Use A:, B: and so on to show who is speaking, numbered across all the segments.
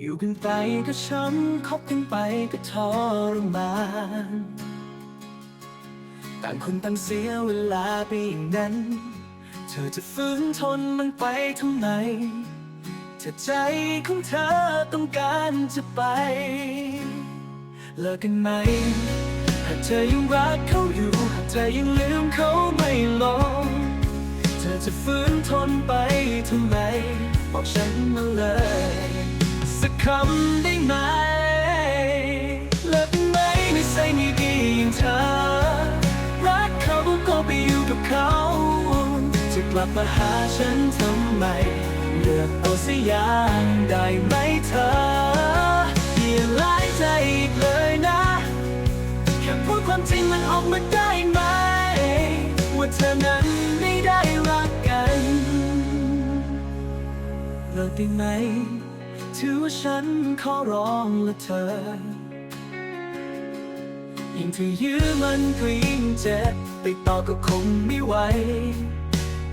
A: อยู่กันไปก็ช้ำคบกันไปก็ทรมานต่างคนต่างเสียเวลาไปอย่างนั้น เธอจะฝืนทนมันไปทำไมถ้าใจของเธอต้องการจะไป เลิกกันไหม หากเธอยังรักเขาอยู่ หากเธอยังลืมเขาไม่ลง เธอจะฝืนทนไปทำไม บอกฉันมาเลย สักคำได้ไหมเลิกไหมไม่ใช่ไม่ดีอย่างเธอ รักเขาก็ไปอยู่กับเขา จะกลับมาหาฉันทำไม เลือกเอาเสียอย่างได้ไหมเธออย่าร้ายใจอีกเลยนะ แค่พูดความจริงมันออกมาได้ไหม ว่าเธอนั้นไม่ได้รักกันเลิกได้ไหม ถือว่าฉันขอร้องละเธอ ยิ่งเธอยื้อมันก็ยิ่งเจ็บไปต่อก็คงไม่ไหว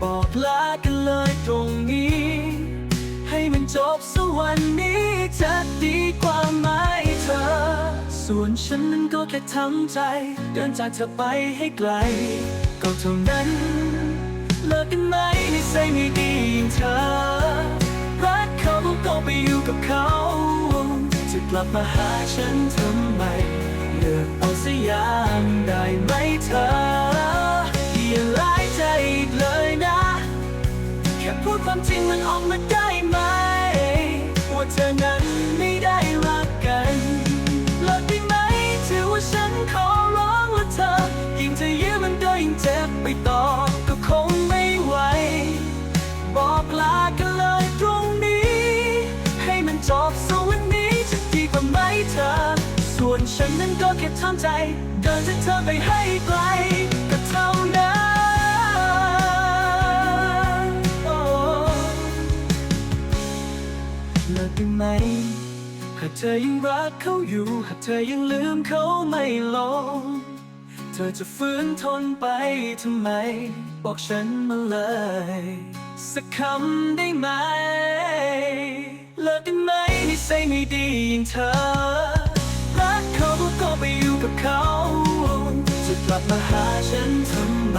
A: บอกลากันเลยตรงนี้ ให้มันจบสักวันนี้จะดีกว่าไหมเธอ ส่วนฉันนั้นก็แค่ทำใจ เดินจากเธอไปให้ไกล ก็เท่านั้น เลิกกันไหมไม่ใช่ไม่ดีอย่างเธอ รักเขาก็ไปอยู่กับเขา จะกลับมาหาฉันทำไมเลือกเอาสยอย่างได้ไหมเธออย่าร้ายใจอีกเลยนะ แค่พูดความจริงมันออกมาได้ นฉันนั้นก็แค่ทำใจ เดินจากเธอไปให้ไกลก็เท่านั้นโอ้เลิกได้ไหมหากเธอยังรักเขาอยู่ หากเธอยังลืมเขาไม่ลง เธอจะฝืนทนไปทำไม บอกฉันมาเลย สักคำได้ไหม เลิกได้ไหมนิสัยไม่ดีอย่างเธอ บมาหาฉันทำไม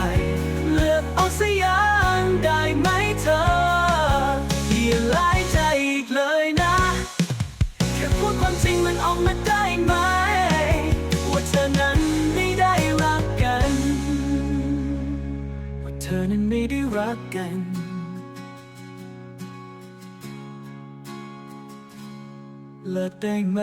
A: เลือกเอาสยางได้ไหมเธออย่าร้ายใจอีกเลยนะ แค่พูดความจริงมันออกมาได้ไหม ว่าเธอนั้นไม่ได้รักกัน ว่าเธอนั้นไม่ได้รักกันเลิกได้ไหม